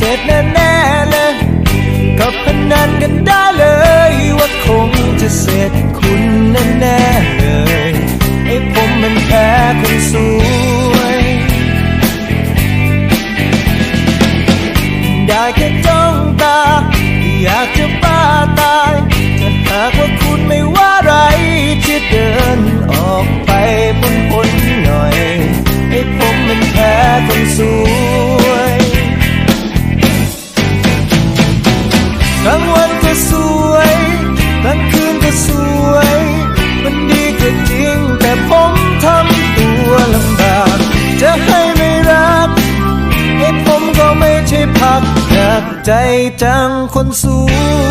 เสร็จแน่ๆเลยก็พนันกันได้เลยว่าคงจะเสร็จคุณแน่ๆเลยไอ้ผมมันแพ้คนสวยได้แค่จ้องตาอยากจะบ้าตายถ้าหากว่าคุณไม่ว่าไรจะเดินออกไปพ้นพ้นหน่อยให้ผมมันแพ้คนสวย ก็สวยกลางคืนก็สวย มันดีก็จริง แต่ผมทำตัวลำบาก จะให้ไม่รัก ให้ผมก็ไม่ใช่พักอยากใจจังคนสวย